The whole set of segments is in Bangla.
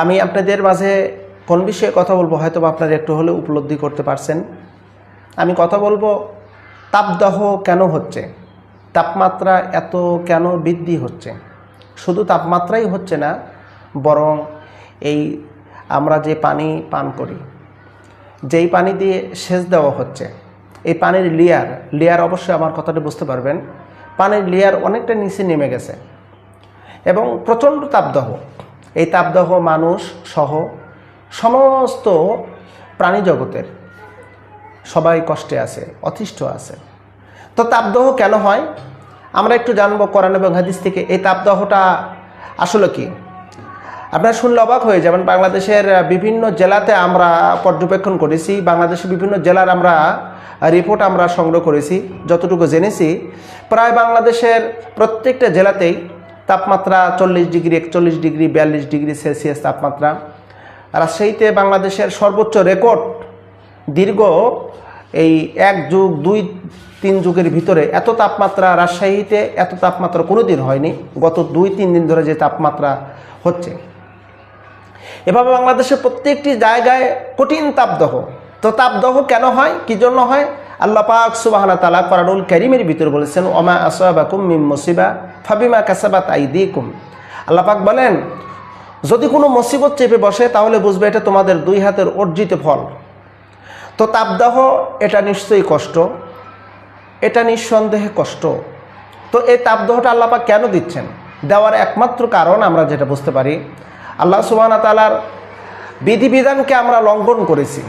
আমি আপনাদের মাঝে কোন বিষয়ে কথা বলব? হয়তো আপনারা একটু হলেও উপলব্ধি করতে পারছেন। আমি কথা বলব, তাপদাহ কেন হচ্ছে? তাপমাত্রা এত কেন বৃদ্ধি হচ্ছে? শুধু তাপমাত্রাই হচ্ছে না, বরং এই আমরা যে পানি পান করি, যেই পানি দিয়ে সেচ দেওয়া হচ্ছে, এই পানির লেয়ার লেয়ার অবশ্যই আমার কথাটা বুঝতে পারবেন, পানির লেয়ার অনেকটা নিচে নেমে গেছে এবং প্রচণ্ড তাপদাহ। এই তাপদাহ মানুষ সহ সমস্ত প্রাণী জগতের সবাই কষ্টে আছে, অতিষ্ঠ আছে। তো তাপদাহ কেন হয়? আমরা একটু জানব কোরআন এবং হাদিস থেকে এই তাপদাহটা আসলে কি? আপনারা শুনলে অবাক হয়ে যাবেন, বাংলাদেশের বিভিন্ন জেলাতে আমরা পর্যবেক্ষণ করেছি, বাংলাদেশের বিভিন্ন জেলার আমরা রিপোর্ট আমরা সংগ্রহ করেছি, যতটুকু জেনেছি। প্রায় বাংলাদেশের প্রত্যেকটা জেলাতেই তাপমাত্রা চল্লিশ ডিগ্রি, একচল্লিশ ডিগ্রি, বিয়াল্লিশ ডিগ্রি সেলসিয়াস তাপমাত্রা। রাজশাহীতে বাংলাদেশের সর্বোচ্চ রেকর্ড দীর্ঘ এই এক যুগ, দুই, তিন যুগের ভিতরে এত তাপমাত্রা রাজশাহীতে, এত তাপমাত্রা কোনো দিন হয়নি, গত দুই, তিন দিন ধরে যে তাপমাত্রা হচ্ছে। এভাবে বাংলাদেশের প্রত্যেকটি জায়গায় কঠিন তাপদহ। তো তাপদহ কেন হয়? কি জন্য হয়? আল্লাহ পাক সুবাহ তালা করানুল করিমের ভিতরে বলেছেন, ওমা আসাবাকুম মিম মুসিবা ফাবিমা কাসাবাত আইদিকুম। আল্লাহ পাক বলেন, যদি কোনো মুসিবত চেপে বসে, তাহলে বুঝবে এটা তোমাদের দুই হাতের অর্জিত ফল। তো তাপদাহ, এটা নিশ্চয়ই কষ্ট, এটা নিঃসন্দেহে কষ্ট। তো এই তাপদাহটা আল্লাপাক কেন দিচ্ছেন? দেওয়ার একমাত্র কারণ আমরা যেটা বুঝতে পারি, আল্লাহ সুবাহ তালার বিধিবিধানকে আমরা লঙ্ঘন করেছি।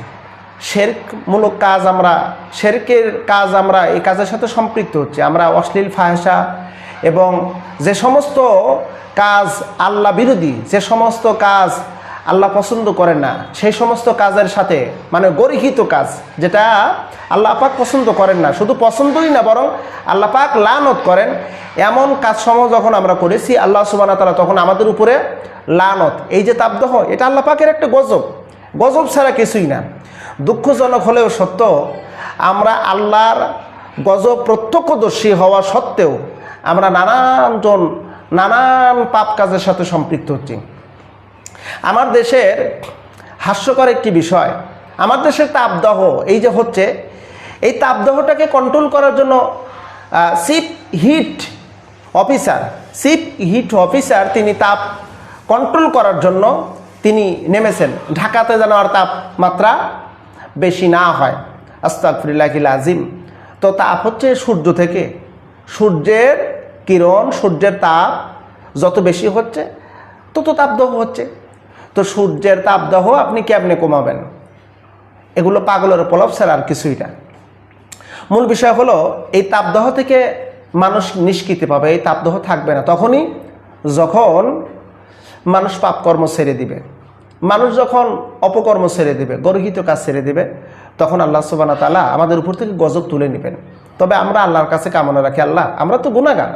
শেরকমূলক কাজ আমরা, শেরকের কাজ আমরা, এই কাজের সাথে সম্পৃক্ত হচ্ছে। আমরা অশ্লীল ফাহেসা এবং যে সমস্ত কাজ আল্লাহ বিরোধী, যে সমস্ত কাজ আল্লাহ পছন্দ করেন না, সেই সমস্ত কাজের সাথে মানে গরিহিত কাজ, যেটা আল্লাহ পাক পছন্দ করেন না। শুধু পছন্দই না, বরং আল্লাহ পাক লানত করেন। এমন কাজসমূহ যখন আমরা করেছি, আল্লাহ সুবান তালা তখন আমাদের উপরে লানত। এই যে তাপদহ, এটা আল্লাহ পাকের একটা গজব। গজব ছাড়া কিছুই না। দুঃখজনক হলেও সত্য, আমরা আল্লাহর গজব প্রত্যক্ষদর্শী হওয়া সত্ত্বেও আমরা নানানজন, নানান পাপ কাজের সাথে সম্পৃক্ত হচ্ছি। আমার দেশের হাস্যকর একটি বিষয়, আমার দেশের তাপদাহ, এই যে হচ্ছে, এই তাপদাহটাকে কন্ট্রোল করার জন্য chief heat officer chief heat officer তিনি তাপ কন্ট্রোল করার জন্য তিনি নেমেছেন। ঢাকাতে যেন আর তাপমাত্রা বেশি না হয়। আস্তাকফিল্লাহিল আজিম তো তাপ হচ্ছে সূর্য থেকে। সূর্যের কিরণ, সূর্যের তাপ যত বেশি হচ্ছে, তত তাপদহ হচ্ছে। তো সূর্যের তাপদহ আপনি কেমনে কমাবেন? এগুলো পাগলের প্রলাপ ছাড়া আর কিছুই না। মূল বিষয় হলো, এই তাপদহ থেকে মানুষ নিষ্কৃতি পাবে, এই তাপদহ থাকবে না। তখনই যখন মানুষ পাপকর্ম ছেড়ে দিবে। মানুষ যখন অপকর্ম ছেড়ে দেবে, গর্হিত কাজ ছেড়ে দেবে, তখন আল্লাহ সুবানা তালা আমাদের উপর থেকে গজব তুলে নেবেন। তবে আমরা আল্লাহর কাছে কামনা রাখি, আল্লাহ, আমরা তো গুণাগার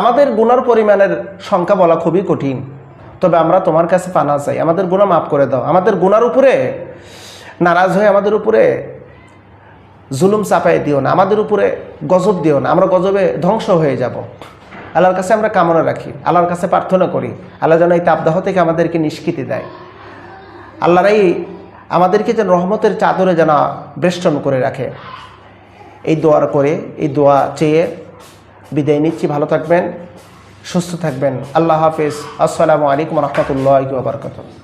আমাদের গুণার পরিমাণের সংখ্যা বলা খুবই কঠিন। তবে আমরা তোমার কাছে পানা চাই, আমাদের গুণা মাফ করে দাও। আমাদের গুণার উপরে নারাজ হয়ে আমাদের উপরে জুলুম চাপাই দিও না, আমাদের উপরে গজব দিও না, আমরা গজবে ধ্বংস হয়ে যাব। আল্লাহর কাছে আমরা কামনা রাখি, আল্লাহর কাছে প্রার্থনা করি। আল্লাহ যেন এই তাপদাহ থেকে আমাদেরকে নিষ্কৃতি দেয়। আল্লাহর আমাদেরকে যেন রহমতের চাদরে যেন বেষ্টন করে রাখে। এই দোয়ার করে, এই দোয়া চেয়ে বিদায় নিচ্ছি। ভালো থাকবেন, সুস্থ থাকবেন। আল্লাহ হাফিজ। আসসালামু আলাইকুম রহমতুল্লাহ বারকাত